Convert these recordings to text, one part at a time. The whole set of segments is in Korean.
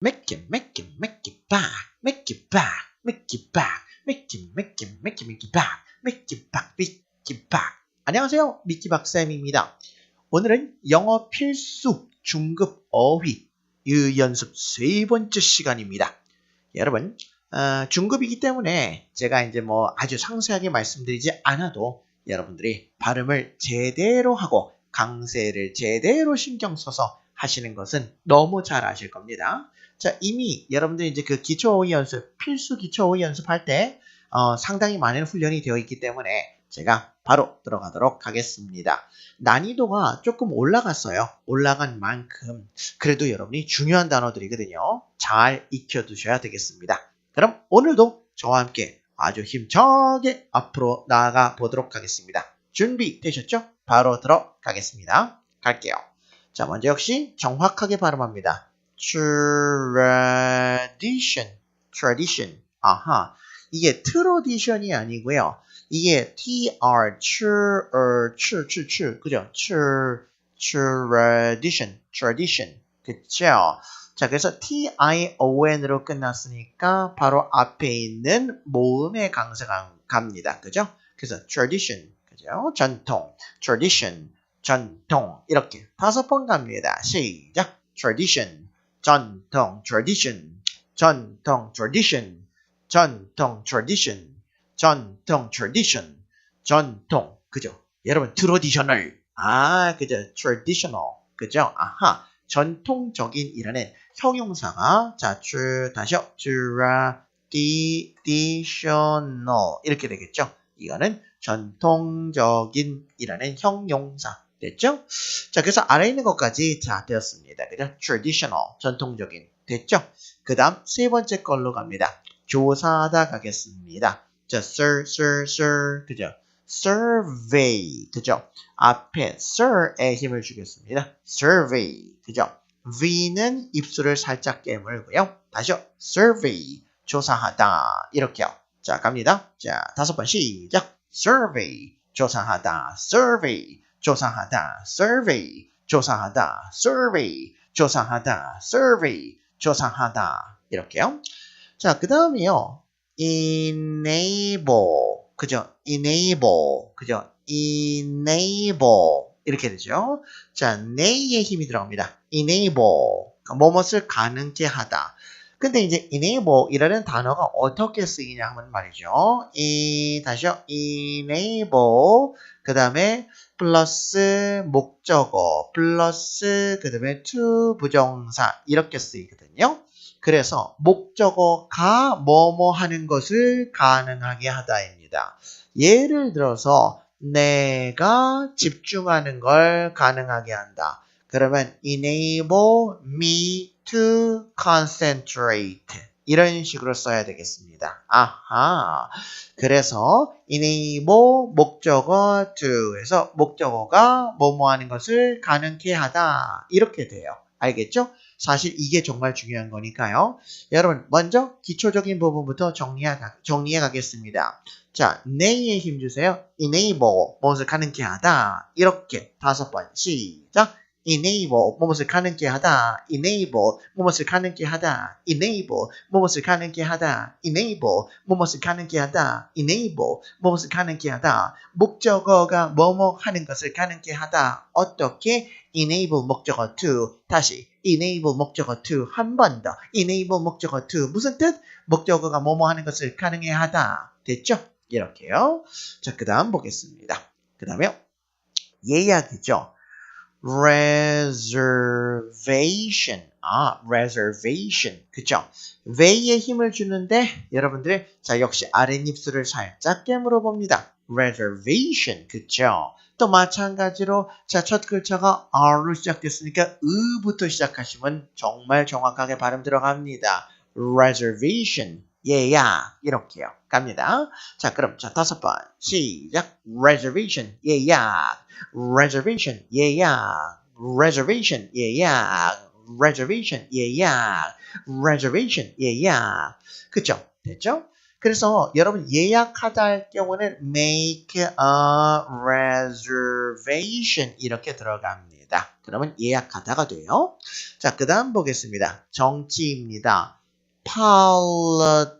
make it, make it, make it back, make it back, make it back, make it, make it, make it, make it back, make it back, make it back. 안녕하세요. 미키 박쌤입니다. 오늘은 영어 필수 중급 어휘 이 연습 세 번째 시간입니다. 여러분, 어, 중급이기 때문에 제가 이제 뭐 아주 상세하게 말씀드리지 않아도 여러분들이 발음을 제대로 하고 강세를 제대로 신경 써서 하시는 것은 너무 잘 아실 겁니다. 자, 이미 여러분들이 이제 그 기초 어휘 연습, 필수 기초 어휘 연습할 때 어, 상당히 많은 훈련이 되어 있기 때문에 제가 바로 들어가도록 하겠습니다. 난이도가 조금 올라갔어요. 올라간 만큼 그래도 여러분이 중요한 단어들이거든요. 잘 익혀두셔야 되겠습니다. 그럼 오늘도 저와 함께 아주 힘차게 앞으로 나아가 보도록 하겠습니다. 준비되셨죠? 바로 들어가겠습니다. 갈게요. 자, 먼저 역시 정확하게 발음합니다. Tradition, tradition. 아하. 이게 트로디션이 아니고요. 이게 tr, tr, tr, tr, tr, 그죠? tr, tradition, tradition. 그죠? 자, 그래서 tion으로 끝났으니까 바로 앞에 있는 모음의 강세가 갑니다. 그죠? 그래서 tradition, 그죠? 전통, tradition, 전통 이렇게 다섯 번 갑니다. 시작. tradition, 전통, tradition, 전통, tradition, 전통, tradition, 전통, tradition, 전통. 그죠? 여러분, traditional. 아, 그죠? traditional. 그죠? 아하. 전통적인이라는 형용사가 자, 주, 다시요. traditional 이렇게 되겠죠. 이거는 전통적인이라는 형용사 됐죠? 자, 그래서 아래 있는 것까지 다 되었습니다. 그죠? traditional 전통적인 됐죠? 그 다음 세 번째 걸로 갑니다. 조사하다 가겠습니다. 자, sir, sir, sir, 그죠? survey, 그죠? 앞에 sir에 힘을 주겠습니다. survey, 그죠? V는 입술을 살짝 깨물고요. 다시요. survey, 조사하다. 이렇게요. 자, 갑니다. 자, 다섯 번 시작. survey, 조사하다. survey, 조사하다. survey, 조사하다. survey, 조사하다. survey, 조사하다. 이렇게요. 자, 그 다음이요. enable, 그죠? enable, 그죠? enable. 이렇게 되죠. 자, nay의 힘이 들어갑니다. enable. 뭐뭇을 가능케 하다. 근데 이제 enable이라는 단어가 어떻게 쓰이냐 하면 말이죠. 이, 다시요. enable. 그 다음에 플러스 목적어, 플러스 그 다음에 to 부정사 이렇게 쓰이거든요. 그래서 목적어가 뭐뭐 하는 것을 가능하게 하다입니다. 예를 들어서 내가 집중하는 걸 가능하게 한다. 그러면 enable me to concentrate 이런 식으로 써야 되겠습니다. 아하. 그래서 enable 목적어 to에서 목적어가 뭐뭐 하는 것을 가능케 하다 이렇게 돼요. 알겠죠? 사실 이게 정말 중요한 거니까요. 여러분 먼저 기초적인 부분부터 정리해, 가겠습니다. 자, nay에 힘주세요. enable, 무엇을 가능케 하다. 이렇게 다섯 번 시작. Enable, 무엇을 가능케 하다. enable, 무엇을 가능케 하다. enable, 무엇을 가능케 하다. enable, 무엇을 가능케 하다. enable, 무엇을 가능케 하다. 목적어가 뭐뭐 하는 것을 가능케 하다. 어떻게? enable 목적어 to. 다시 enable 목적어 to. 한 번 더. enable 목적어 to. 무슨 뜻? 목적어가 뭐뭐 하는 것을 가능해 하다. 됐죠? 이렇게요. 자, 그 다음 보겠습니다. 그 다음에 예약이죠. Reservation. 아, reservation. 그죠? 왜에 힘을 주는데 여러분들 자 역시 아랫입술을 살짝 깨물어 봅니다. reservation. 그죠? 또 마찬가지로 자 첫 글자가 R로 시작됐으니까 으부터 시작하시면 정말 정확하게 발음 들어갑니다. reservation. 예약 이렇게요. 갑니다. 자, 그럼 자 다섯 번 시작. reservation 예약. reservation 예약. reservation 예약. reservation 예약. reservation 예약. 그죠? 됐죠? 그래서 여러분 예약하다 할 경우는 make a reservation 이렇게 들어갑니다. 그러면 예약하다가 돼요. 자, 그 다음 보겠습니다. 정치입니다. Politics.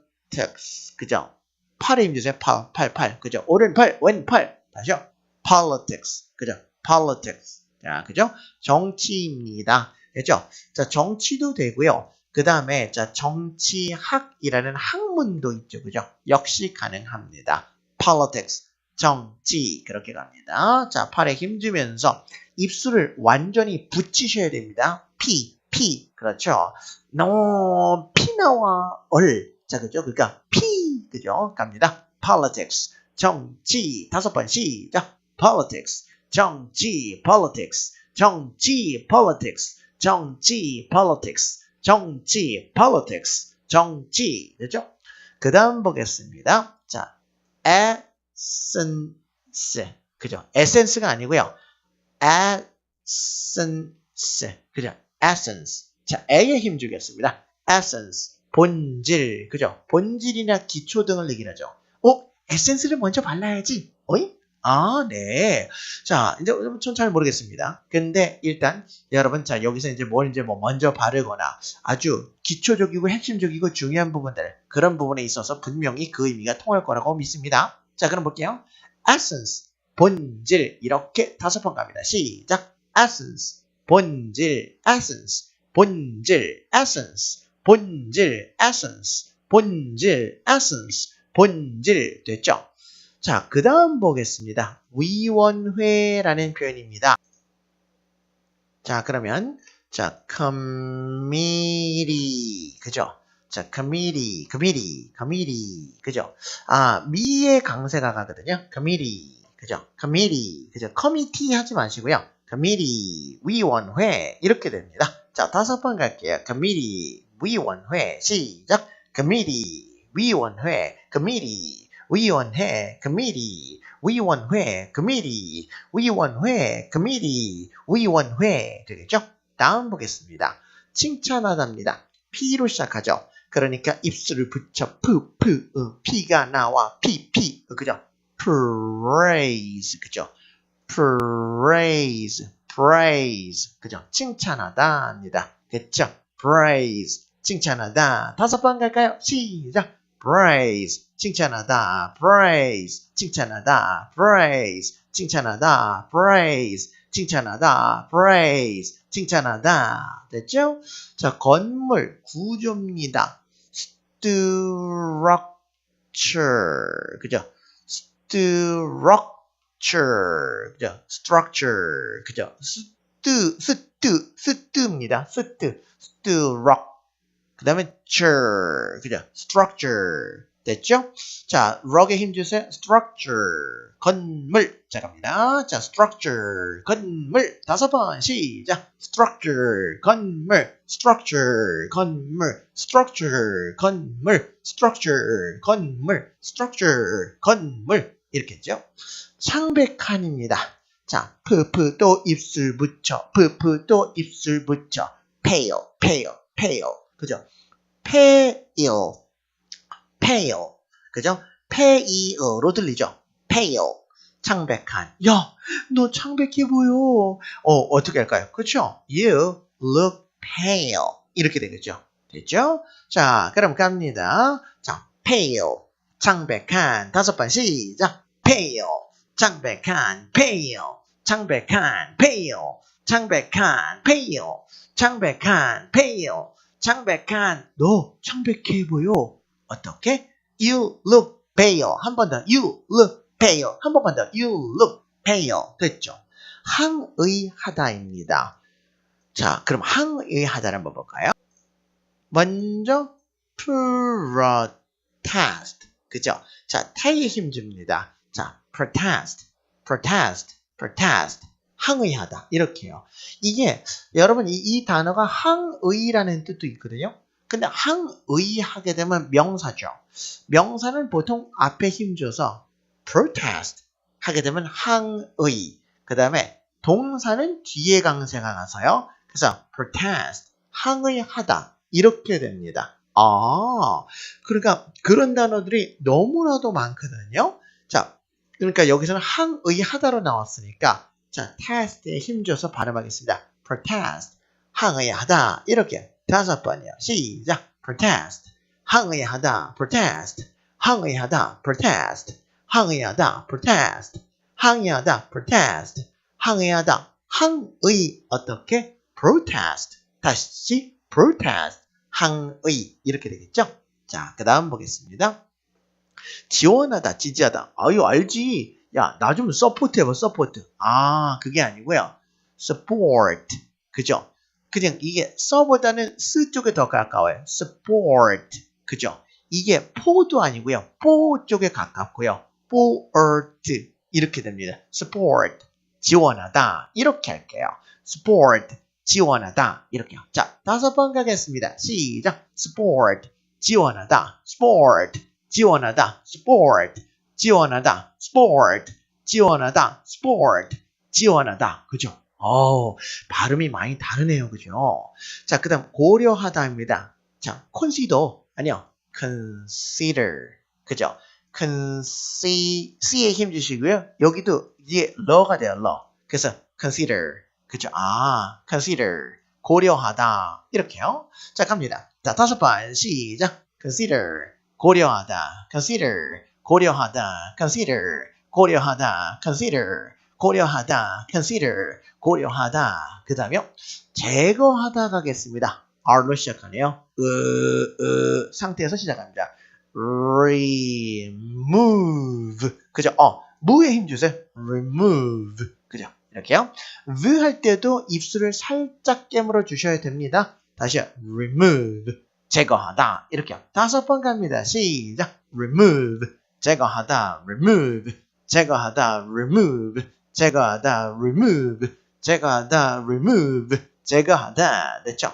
그죠? 팔에 힘주세요. 팔, 팔, 팔. 그죠? 오른팔, 왼팔. 다시요. politics. 그죠? politics. 자, 그죠? 정치입니다. 그죠? 자, 정치도 되고요. 그 다음에 자 정치학이라는 학문도 있죠. 그죠? 역시 가능합니다. politics. 정치 그렇게 갑니다. 자, 팔에 힘주면서 입술을 완전히 붙이셔야 됩니다. P, P 그렇죠. no, 나와 얼. 자, 그죠? 그러니까 P 그죠? 갑니다. politics 정치 다섯 번 시작. politics 정치 politics 정치 politics 정치 politics 정치 politics 정치 됐죠? 그 다음 보겠습니다. 자, essence 그죠? essence가 아니고요. essence 그죠? essence 자, A에 힘 주겠습니다. Essence 본질 그죠? 본질이나 기초 등을 얘기하죠. 어? 에센스를 먼저 발라야지. 어이? 아, 네. 자, 이제 전잘 모르겠습니다. 근데 일단 여러분 자, 여기서 이제 뭘 이제 뭐 먼저 바르거나 아주 기초적이고 핵심적이고 중요한 부분들 그런 부분에 있어서 분명히 그 의미가 통할 거라고 믿습니다. 자, 그럼 볼게요. essence 본질 이렇게 다섯 번 갑니다. 시작. essence 본질 essence 본질 essence 본질 essence 본질 essence 본질 됐죠? 자, 그 다음 보겠습니다. 위원회라는 표현입니다. 자, 그러면 자, committee 그죠? 자, committee, committee, committee 그죠? 아, 미의 강세가 가거든요. committee 그죠? committee 그죠? committee 하지 마시고요. committee 위원회 이렇게 됩니다. 자, 다섯 번 갈게요. committee 위원회 시작. committee 위원회 committee 위원회 committee 위원회 committee 위원회 committee 위원회 되겠죠? 다음 보겠습니다. 칭찬하답니다. P로 시작하죠. 그러니까 입술을 붙여 푸, 푸, 어, P가 나와 P, P, 어, 그죠? praise, 그죠? praise, praise, 그죠? 칭찬하다입니다. 그죠? praise, 칭찬하다. 다섯 번 갈까요? 시작. praise, 칭찬하다. praise, 칭찬하다. praise, 칭찬하다. praise, 칭찬하다. praise, 칭찬하다. 됐죠? 자, 건물, 구조입니다. structure, 그죠? structure, 그죠? structure, 그죠? 스트, 스트, 스트입니다. 스트, struct. 그 다음에 ture, 그죠? structure. 됐죠? 자, 럭에 힘 주세요. structure. 건물. 자, 갑니다. 자, structure. 건물. 다섯 번 시작. structure. 건물. structure. 건물. structure. 건물. structure. 건물. structure. 건물. 이렇게 했죠? 창백한입니다. 자, 푸푸 또 입술 붙여. 푸푸 또 입술 붙여. pale, pale, pale. 그죠? pale. pale. 그죠? pale로 들리죠? pale. 창백한. 야, 너 창백해 보여. 어, 어떻게 할까요? 그렇죠? You look pale. 이렇게 되겠죠? 됐죠? 자, 그럼 갑니다. 자, pale. 창백한. 다섯 번 시작. pale. 창백한. pale. 창백한. pale. 창백한. pale. 창백한. pale. 창백한. 너 창백해 보여. 어떻게? You look pale. 한 번 더. You look pale. 한 번만 더. You look pale. 됐죠? 항의하다입니다. 자, 그럼 항의하다를 한번 볼까요? 먼저 protest. 그죠? 자, 태에 힘줍니다. 자, protest, protest, protest. 항의하다. 이렇게요. 이게 여러분 이, 이 단어가 항의라는 뜻도 있거든요. 근데 항의하게 되면 명사죠. 명사는 보통 앞에 힘줘서 protest 하게 되면 항의. 그 다음에 동사는 뒤에 강세가 가서요. 그래서 protest 항의하다 이렇게 됩니다. 아, 그러니까 그런 단어들이 너무나도 많거든요. 자, 그러니까 여기서는 항의하다로 나왔으니까 자, test에 힘줘서 발음하겠습니다. protest. 항의하다. 이렇게 다섯 번이요. 시작. protest. 항의하다. protest. 항의하다. protest. 항의하다. protest. 항의하다. protest. 항의하다. 항의 어떻게? protest. 다시 protest. 항의 이렇게 되겠죠? 자, 그 다음 보겠습니다. 지원하다, 지지하다. 아유, 알지. 야, 나 좀 서포트 해봐, 서포트. 아, 그게 아니고요. support. 그죠? 그냥 이게 써보다는 쓰 쪽에 더 가까워요. support. 그죠? 이게 포도 아니고요. 포 쪽에 가깝고요. support. 이렇게 됩니다. support. 지원하다. 이렇게 할게요. support. 지원하다. 이렇게요. 자, 다섯 번 가겠습니다. 시작. support. 지원하다. sport. 지원하다. sport. 지원하다. sport. 지원하다. sport. 지원하다. 그죠? 어, 발음이 많이 다르네요. 그죠? 자, 그 다음 고려하다입니다. 자, consider. 아니요. consider. 그죠? consider. C에 힘 주시고요. 여기도 이게 러가 돼요. 러. 그래서 consider. 그죠? 아, consider. 고려하다. 이렇게요. 자, 갑니다. 자, 다섯 번 시작. consider. 고려하다. consider. 고려하다. consider. 고려하다. consider. 고려하다. consider. 고려하다. 그 다음에요. 제거하다 가겠습니다. R로 시작하네요. 으, 으, 상태에서 시작합니다. remove. 그죠? 어, 무에 힘 주세요. remove. 그죠? 이렇게요. v 할 때도 입술을 살짝 깨물어 주셔야 됩니다. 다시요. remove. 제거하다. 이렇게요. 다섯 번 갑니다. 시작. remove. 제거하다. remove. 제거하다. remove. 제거하다. remove. 제거하다. remove. 제거하다. 됐죠?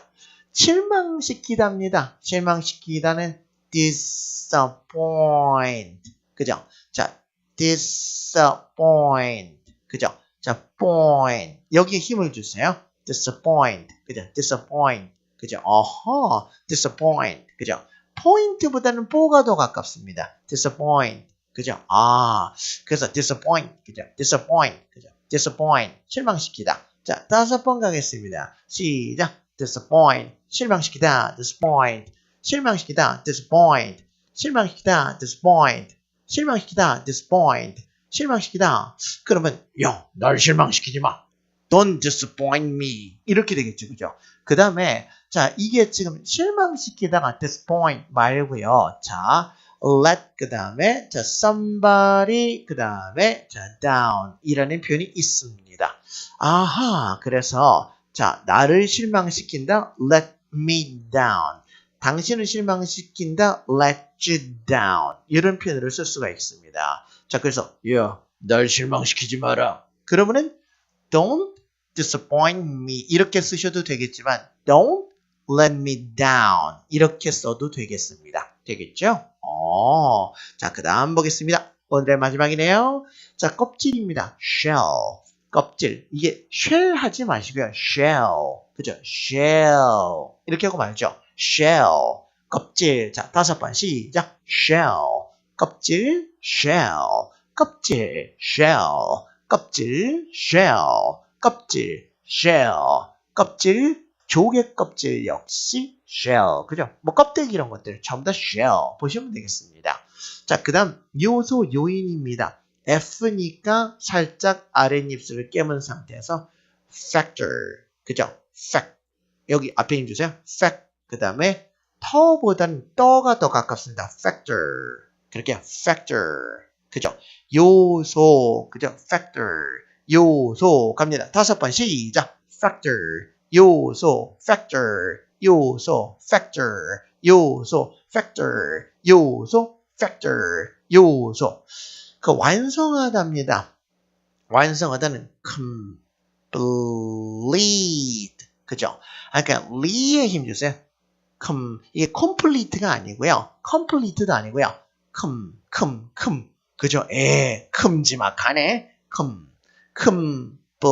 실망시키다입니다. 실망시키다는 disappoint. 그죠? 자, disappoint. 그죠? 자, point. 여기에 힘을 주세요. disappoint. 그죠? disappoint. 그죠? 어허, disappoint. 그죠? 포인트보다는 뽀가 더 가깝습니다. disappoint. 그죠? 아, 그래서 disappoint. 그죠? disappoint. 그죠? disappoint. 실망시키다. 자, 다섯 번 가겠습니다. 시작. disappoint. 실망시키다. disappoint. 실망시키다. disappoint. 실망시키다. disappoint. 실망시키다. disappoint. 실망시키다. 그러면 야, 날 실망시키지 마. Don't disappoint me. 이렇게 되겠죠. 그죠? 그 다음에 자, 이게 지금 실망시키다가 disappoint 말고요. 자, let 그 다음에 자, somebody 그 다음에 자, down 이라는 표현이 있습니다. 아하, 그래서 자, 나를 실망시킨다. let me down. 당신을 실망시킨다. let you down. 이런 표현을 쓸 수가 있습니다. 자, 그래서 야, 날 실망시키지 마라. 그러면은 don't disappoint me 이렇게 쓰셔도 되겠지만 don't let me down 이렇게 써도 되겠습니다. 되겠죠? 어, 자, 그 다음 보겠습니다. 오늘의 마지막이네요. 자, 껍질입니다. shell. 껍질. 이게 shell 하지 마시고요. shell. 그죠? shell. 이렇게 하고 말죠. shell. 껍질. 자, 다섯 번 시작. shell. 껍질. shell. 껍질. shell. 껍질. shell. 껍질. shell. 껍질. 조개 껍질 역시 shell. 그죠? 뭐 껍데기 이런 것들 전부 다 shell 보시면 되겠습니다. 자, 그 다음 요소 요인입니다. F니까 살짝 아랫입술을 깨문 상태에서 factor. 그죠? fact. 여기 앞에 힘 주세요. fact. 그 다음에 터보다는 떠가 더 가깝습니다. factor. 그렇게 factor. 그죠? 요소. 그죠? factor. 요소. 갑니다. 다섯 번 시작. factor. 요소. factor. 요소. factor. 요소. factor. 요소. factor. 요소. 그 완성하다입니다. 완성하다는 complete. 그죠? 아, 그러니까 리에 힘 주세요. com, 이게 complete가 아니고요. complete도 아니고요. com, com, com. 그죠? 에, 큼지막하네. com, complete.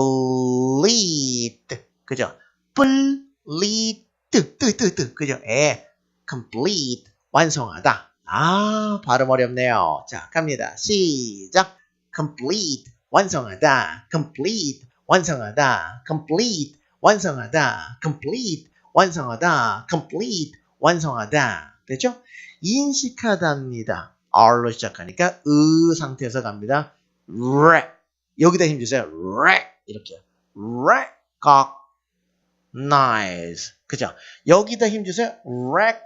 그죠? complete. 뜨, 뜨, 뜨, 뜨. 그죠? 에, complete. 완성하다. 아, 발음 어렵네요. 자, 갑니다. 시작. complete. 완성하다. complete. 완성하다. complete. 완성하다, complete, 완성하다, complete, 완성하다. 됐죠? 인식하다입니다. R로 시작하니까 으 상태에서 갑니다. re 여기다 힘 주세요. re 이렇게요. recognize 그죠? 여기다 힘 주세요. recognize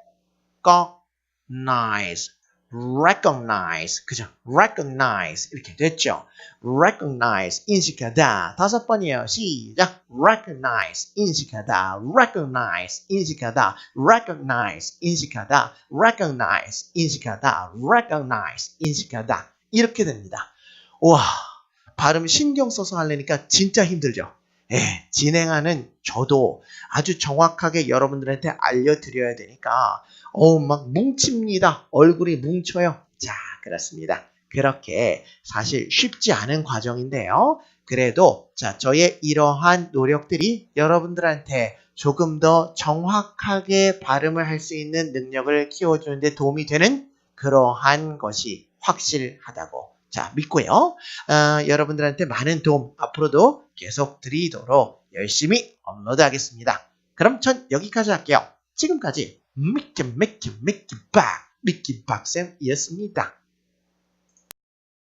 recognize 그죠? recognize 이렇게 됐죠? recognize 인식하다 다섯 번이에요. 시작 recognize 인식하다 recognize 인식하다 recognize 인식하다 recognize 인식하다 recognize 인식하다 이렇게 됩니다. 와 발음 신경 써서 하려니까 진짜 힘들죠. 예, 진행하는 저도 아주 정확하게 여러분들한테 알려드려야 되니까 어우 막 뭉칩니다. 얼굴이 뭉쳐요. 자, 그렇습니다. 그렇게 사실 쉽지 않은 과정인데요. 그래도 자, 저의 이러한 노력들이 여러분들한테 조금 더 정확하게 발음을 할 수 있는 능력을 키워주는데 도움이 되는 그러한 것이 확실하다고 자 믿고요. 어, 여러분들한테 많은 도움 앞으로도 계속 드리도록 열심히 업로드하겠습니다. 그럼 전 여기까지 할게요. 지금까지 미끼 미끼 미끼 박 미끼 박쌤이었습니다.